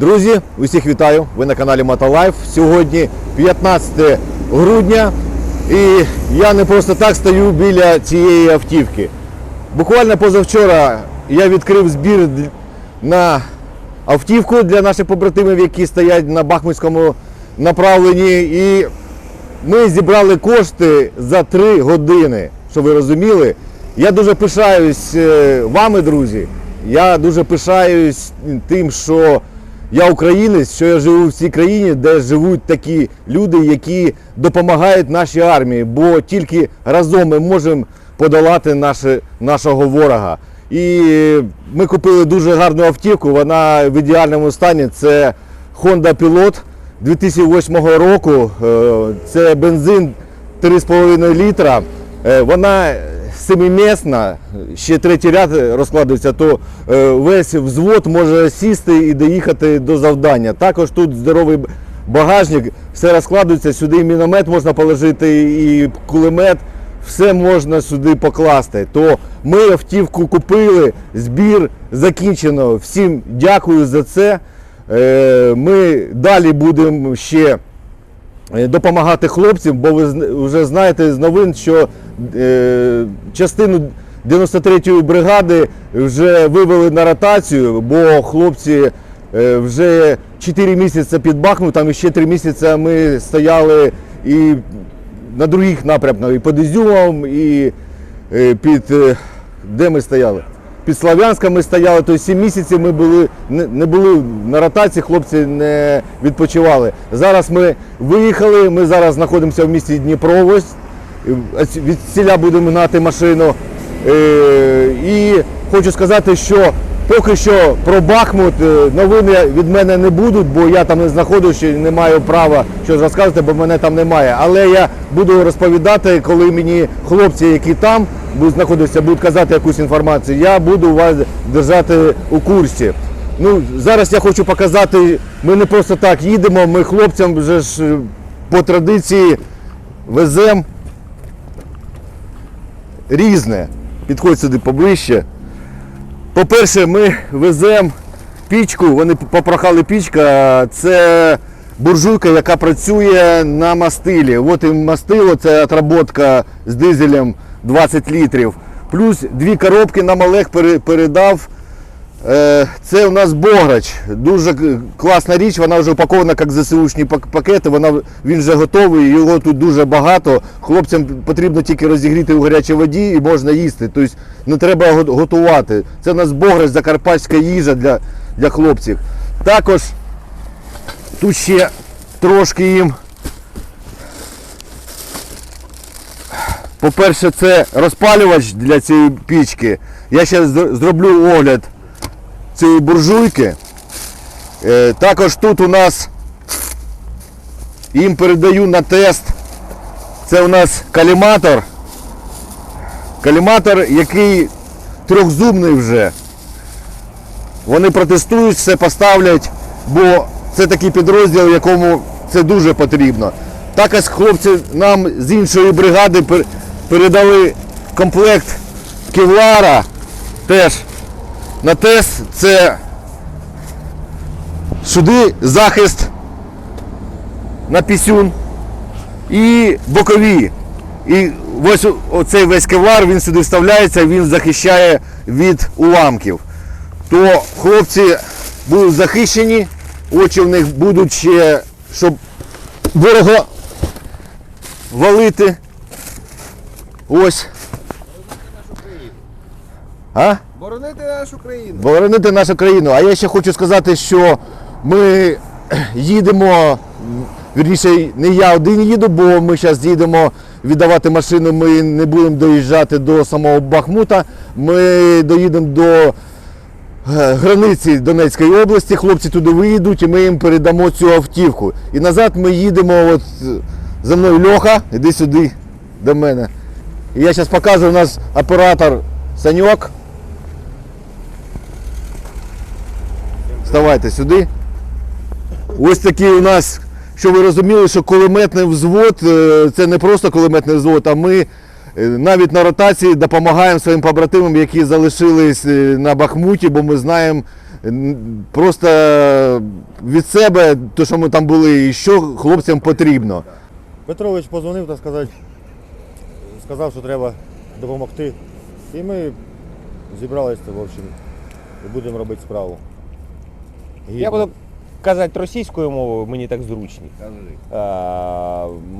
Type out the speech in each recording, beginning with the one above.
Друзі, усіх вітаю! Ви на каналі Мотолайф. Сьогодні 15 грудня, і я не просто так стою біля цієї автівки. Буквально позавчора я відкрив збір на автівку для наших побратимів, які стоять на Бахмутському направленні. І ми зібрали кошти за 3 години, щоб ви розуміли. Я дуже пишаюсь е, вами, друзі. Я дуже пишаюсь тим, що я українець, що я живу в цій країні, де живуть такі люди, які допомагають нашій армії, бо тільки разом ми можемо подолати наше, нашого ворога. І ми купили дуже гарну автівку, вона в ідеальному стані. Це Honda Pilot 2008 року. Е, Це бензин 3,5 літра. Е, Вона семимісна, ще третій ряд розкладується, то е, весь взвод може сісти і доїхати до завдання. Також тут здоровий багажник, все розкладується, сюди і міномет можна положити, і кулемет, все можна сюди покласти. То ми автівку купили, збір закінчено. Всім дякую за це. Е, Ми далі будемо ще е, допомагати хлопцям, бо ви вже знаєте з новин, що частину 93-ї бригади вже вивели на ротацію, бо хлопці е, вже 4 місяці під Бахмутом, і ще 3 місяці ми стояли і на других напрямках, і під Ізюмом, і е, під е, де ми стояли? Під Слов'янськом ми стояли, то 7 місяців ми були, не були на ротації, хлопці не відпочивали. Зараз ми виїхали, ми зараз знаходимося в місті Дніпровость, від селя будемо гнати машину. Е, І хочу сказати, що поки що про Бахмут е, новини від мене не будуть, бо я там не знаходжуся і не маю права щось розказувати, бо мене там немає. Але я буду розповідати, коли мені хлопці, які там будуть знаходитися, будуть казати якусь інформацію, я буду вас держати у курсі. Ну, зараз я хочу показати, ми не просто так їдемо, ми хлопцям вже ж е, по традиції веземо різне. Підходь сюди поближче. По-перше, ми веземо пічку, вони попрохали пічка, це буржуйка, яка працює на мастилі. От і мастило, це отработка з дизелем 20 літрів. Плюс дві коробки нам Олег передав. Е, Це у нас Бограч. Дуже класна річ, вона вже упакована як ЗСУшні пакети. Вона, він вже готовий, його тут дуже багато. Хлопцям потрібно тільки розігріти у гарячій воді і можна їсти. Тобто не треба готувати. Це у нас Бограч, закарпатська їжа для, для хлопців. Також тут ще трошки їм. По-перше, це розпалювач для цієї пічки. Я ще зроблю огляд цієї буржуйки. Е, Також тут у нас їм передаю на тест. Це у нас каліматор. Каліматор, який трьохзубний вже. Вони протестують, все поставлять, бо це такий підрозділ, якому це дуже потрібно. Також хлопці нам з іншої бригади передали комплект кевлара теж на тест це сюди захист на пісюн і бокові. І ось оцей весь кевлар він сюди вставляється, він захищає від уламків. То хлопці будуть захищені, очі в них будуть ще, щоб ворога валити. Ось. А? Боронити нашу країну. боронити нашу країну. А я ще хочу сказати, що ми їдемо, вірніше, не я один їду, бо ми зараз їдемо віддавати машину, ми не будемо доїжджати до самого Бахмута. Ми доїдемо до е, границі Донецької області, хлопці туди виїдуть і ми їм передамо цю автівку. І назад ми їдемо, от за мною Льоха, іди сюди до мене. І я зараз покажу, у нас оператор Саньок. Вставайте сюди. Ось такий у нас, що ви розуміли, що кулеметний взвод е, це не просто кулеметний взвод, а ми е, навіть на ротації допомагаємо своїм побратимам, які залишились е, на Бахмуті, бо ми знаємо просто від себе, то, що ми там були, і що хлопцям потрібно. Петрович позвонив та сказав, сказав, що треба допомогти. І ми зібралися, в общем, і будемо робити справу. Я Гідно. буду казати російською мовою, мені так зручні.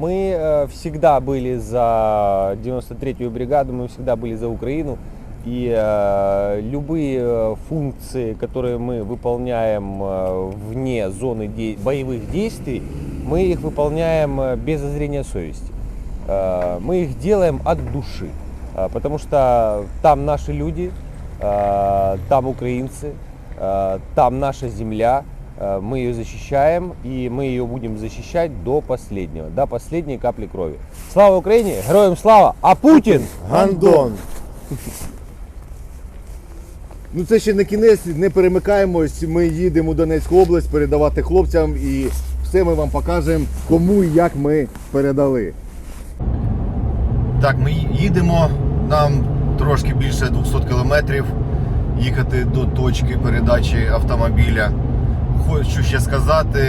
Мы э, всегда были за 93-ю бригаду, мы всегда были за Украину. И э, любые э, функции, которые мы выполняем э, вне зоны де- боевых действий, мы их выполняем э, без зазрения совести. Э, Мы их делаем от души, Э, потому что там наши люди, э, там украинцы, э, там наша земля, э, мы ее защищаем, и мы ее будем защищать до последнего, до последней капли крови. Слава Украине! Героям слава! А Путин! Гандон! Ну це ще не кінець, не перемикаємось. Ми їдемо у Донецьку область передавати хлопцям і все ми вам покажемо, кому і як ми передали. Так, ми їдемо. Нам трошки більше 200 кілометрів їхати до точки передачі автомобіля. Хочу ще сказати,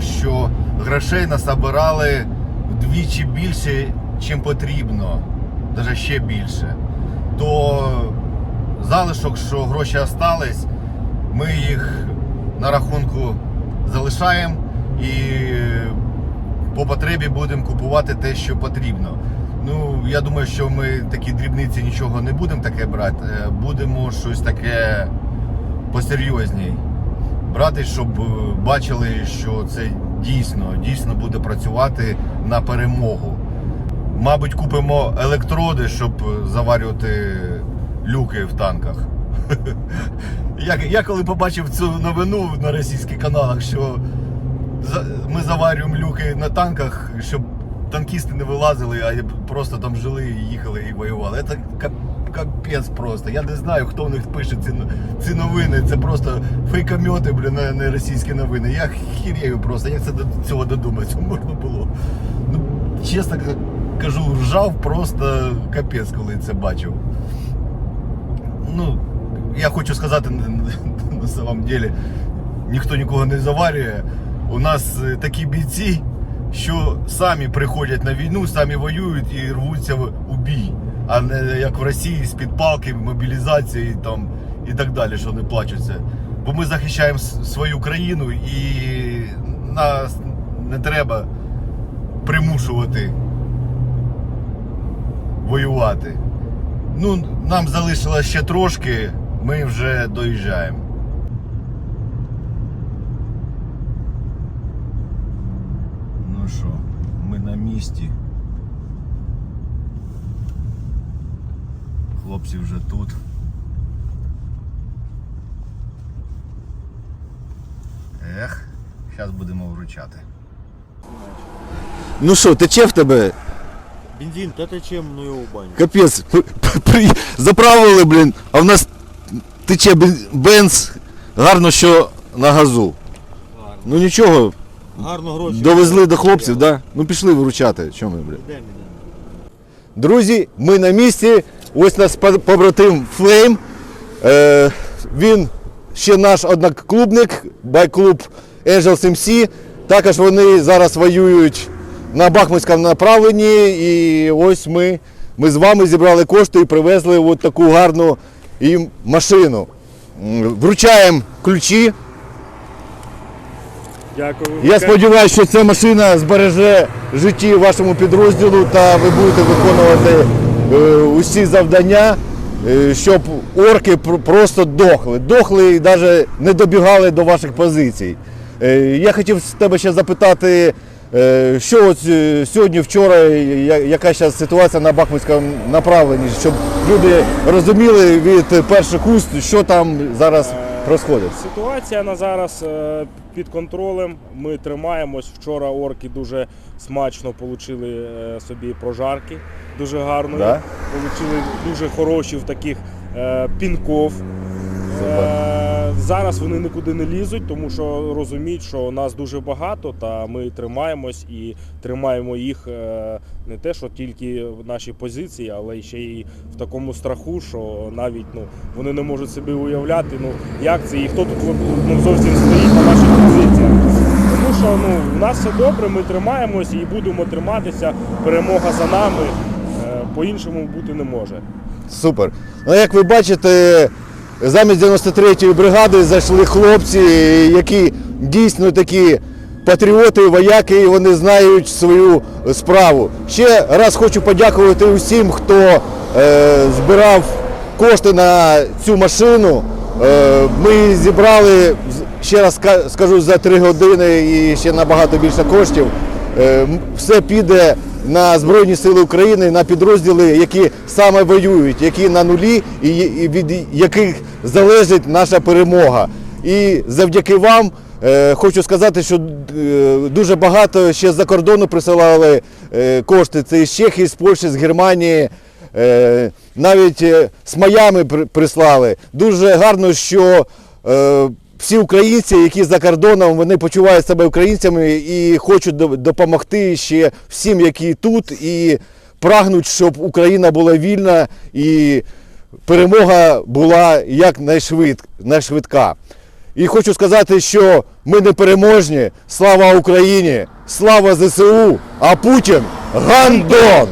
що грошей насобирали вдвічі більше, чим потрібно, навіть ще більше. То залишок, що гроші остались, ми їх на рахунку залишаємо і по потребі будемо купувати те, що потрібно. Ну, я думаю, що ми такі дрібниці нічого не будемо таке брати. Е, Будемо щось таке посерйозній брати, щоб е, бачили, що це дійсно, дійсно буде працювати на перемогу. Мабуть, купимо електроди, щоб заварювати люки в танках. Я, я коли побачив цю новину на російських каналах, що ми заварюємо люки на танках, щоб танкісти не вилазили, а просто там жили, і їхали і воювали. Це капець просто. Я не знаю, хто в них пише ці, ці новини. Це просто фейкомети, блін, не, не російські новини. Я хірєю просто, як це до цього додуматися можна було. Ну, чесно кажу, ржав просто капець, коли це бачив. Ну, я хочу сказати, на самом деле, ніхто нікого не заварює. У нас е, такі бійці, що самі приходять на війну, самі воюють і рвуться у бій, а не як в Росії з під палки, мобілізації там, і так далі, що не плачуться. Бо ми захищаємо свою країну і нас не треба примушувати воювати. Ну, нам залишилось ще трошки, ми вже доїжджаємо. Ну що, ми на місці. Хлопці вже тут. Ех, зараз будемо вручати. Ну що, тече в тебе Бензин, та ти чим, ну його в баню. Капець, при- заправили, блін, а в нас тече бен- бенз, гарно, що на газу. Гарно. Ну нічого, Гарно гроші. довезли до хлопців, да? Ну пішли виручати. Чому ми? Йдемо, йдемо. Друзі, ми на місці. Ось по- побратим Флейм. Е, він ще наш одноклубник, байклуб Angels MC. Також вони зараз воюють на Бахмутському направленні. І ось ми, ми з вами зібрали кошти і привезли от таку гарну їм машину. Вручаємо ключі. Дякую. Я сподіваюся, що ця машина збереже житті вашому підрозділу та ви будете виконувати е, усі завдання, е, щоб орки просто дохли. Дохли і навіть не добігали до ваших позицій. Е, я хотів з тебе ще запитати, що от сьогодні, вчора, яка зараз ситуація на Бахмутському направленні, щоб люди розуміли від перших уст, що там зараз відбувається. Ситуація на зараз е, під контролем. Ми тримаємось. Вчора орки дуже смачно отримали собі прожарки, дуже гарно. Зараз вони нікуди не лізуть, тому що розуміють, що нас дуже багато, та ми тримаємось і тримаємо їх е, не те, що тільки в нашій позиції, але ще й в такому страху, що навіть ну, вони не можуть собі уявляти, ну як це і хто тут ну, зовсім стоїть на наших позиціях. Тому що ну, у нас все добре, ми тримаємось і будемо триматися. Перемога за нами. Е, По-іншому бути не може. Супер. Ну, як ви бачите, замість 93-ї бригади зайшли хлопці, які дійсно такі патріоти, вояки, і вони знають свою справу. Ще раз хочу подякувати усім, хто е, збирав кошти на цю машину. Е, ми зібрали, ще раз скажу, за 3 години і ще набагато більше коштів. Е, Все піде на Збройні Сили України, на підрозділи, які саме воюють, які на нулі і від яких залежить наша перемога. І завдяки вам е, хочу сказати, що е, дуже багато ще з-за кордону присилали е, кошти. Це із Чехії, з Польщі, з Германії. Навіть з Майами прислали. Дуже гарно, що всі українці, які за кордоном, вони почувають себе українцями і хочуть допомогти ще всім, які тут, і прагнуть, щоб Україна була вільна і перемога була як найшвидка. І хочу сказати, що ми не переможні. Слава Україні! Слава ЗСУ! А Путін гандон!